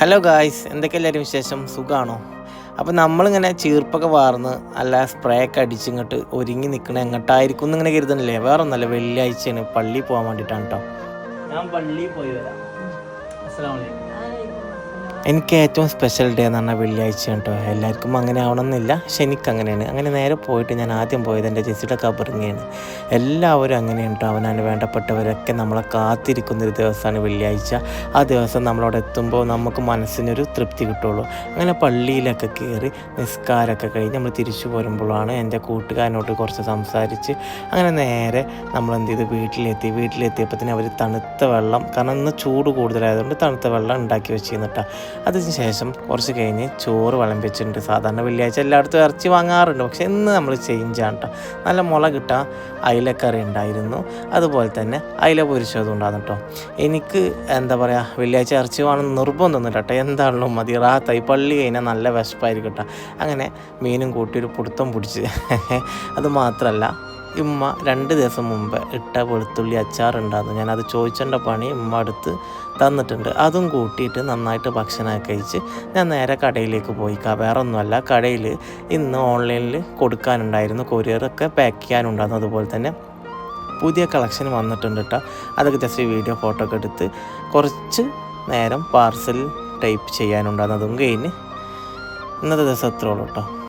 Hello guys എന്തൊക്കെ എല്ലാവരും വിശേഷം? സുഖമാണോ അപ്പോൾ നമ്മളിങ്ങനെ ചീർപ്പൊക്കെ വാർന്ന് അല്ല സ്പ്രേ ഒക്കെ അടിച്ചിങ്ങോട്ട് ഒരുങ്ങി നിൽക്കണ എങ്ങോട്ടായിരിക്കും എന്നിങ്ങനെ കരുതണില്ലേ? വേറെ ഒന്നല്ല വെള്ളിയാഴ്ചയാണ്. പള്ളിയിൽ പോകാൻ വേണ്ടിയിട്ടാണ് കേട്ടോ ഞാൻ പള്ളിയിൽ പോയി വരാം. അസ്സാം എനിക്ക് ഏറ്റവും സ്പെഷ്യൽ ഡേ എന്ന് പറഞ്ഞാൽ വെള്ളിയാഴ്ച കേട്ടോ. എല്ലാവർക്കും അങ്ങനെ ആവണമെന്നില്ല. പക്ഷെ എനിക്ക് അങ്ങനെയാണ്. അങ്ങനെ നേരെ പോയിട്ട് ഞാൻ ആദ്യം പോയത് എന്റെ ജെസ്സിയുടെ കബറിങ്ങയാണ് എല്ലാവരും അങ്ങനെയാണ് കേട്ടോ. അവനാണ് വേണ്ടപ്പെട്ടവരൊക്കെ നമ്മളെ കാത്തിരിക്കുന്ന ഒരു ദിവസമാണ് വെള്ളിയാഴ്ച. ആ ദിവസം നമ്മളവിടെ എത്തുമ്പോൾ നമുക്ക് മനസ്സിനൊരു തൃപ്തി കിട്ടുള്ളൂ. അങ്ങനെ പള്ളിയിലൊക്കെ കയറി നിസ്കാരമൊക്കെ കഴിഞ്ഞ് നമ്മൾ തിരിച്ചു പോരുമ്പോഴാണ് എന്റെ കൂട്ടുകാരനോട്ട് കുറച്ച് സംസാരിച്ച് അങ്ങനെ നേരെ നമ്മൾ എന്ത് ചെയ്തു? വീട്ടിലെത്തി. വീട്ടിലെത്തിയപ്പോൾ തന്നെ അവർ തണുത്ത വെള്ളം കാരണം ഇന്ന് ചൂട് കൂടുതലായതുകൊണ്ട് തണുത്ത വെള്ളം ഉണ്ടാക്കി വെച്ചിരുന്നു കേട്ടോ. അതിന് ശേഷം കുറച്ച് കഴിഞ്ഞ് ചോറ് വിളമ്പിച്ചിട്ടുണ്ട്. സാധാരണ വെള്ളിയാഴ്ച എല്ലായിടത്തും ഇറച്ചി വാങ്ങാറുണ്ട്. പക്ഷെ ഇന്ന് നമ്മൾ ചേഞ്ച് ആണ് കേട്ടോ നല്ല മുള കിട്ടാൻ അയിലക്കറി ഉണ്ടായിരുന്നു. അതുപോലെ തന്നെ അയില പൊരിച്ചതും ഉണ്ടാകും കേട്ടോ എനിക്ക് എന്താ പറയുക വെള്ളിയാഴ്ച ഇറച്ചി വേണം നിർബന്ധമൊന്നുമില്ല കേട്ടോ എന്താണല്ലോ മതി. റാത്തായി പള്ളി കഴിഞ്ഞാൽ നല്ല വിശപ്പായിരിക്കും കേട്ടോ അങ്ങനെ മീനും കൂട്ടി ഒരു പിടുത്തം പിടിച്ച്. അത് മാത്രമല്ല ഉമ്മ രണ്ട് ദിവസം മുമ്പ് ഇട്ട വെളുത്തുള്ളി അച്ചാറുണ്ടായിരുന്നു. അത് ചോദിച്ചേണ്ട പണി ഉമ്മ അടുത്ത് തന്നിട്ടുണ്ട്. അതും കൂട്ടിയിട്ട് നന്നായിട്ട് ഭക്ഷണമൊക്കെ കഴിച്ച് ഞാൻ നേരെ കടയിലേക്ക് പോയി. വേറെ ഒന്നുമല്ല കടയിൽ ഇന്ന് ഓൺലൈനിൽ കൊടുക്കാനുണ്ടായിരുന്നു. കൊറിയറൊക്കെ പാക്ക് ചെയ്യാനുണ്ടായിരുന്നു. അതുപോലെ തന്നെ പുതിയ കളക്ഷൻ വന്നിട്ടുണ്ട് കേട്ടോ അതൊക്കെ ജസ്റ്റ് വീഡിയോ ഫോട്ടോ ഒക്കെ എടുത്ത് കുറച്ച് നേരം പാർസൽ ടൈപ്പ് ചെയ്യാനുണ്ടായിരുന്നു. അതും കഴിഞ്ഞ് ഇന്നത്തെ ദിവസം എത്രയുള്ളൂ കേട്ടോ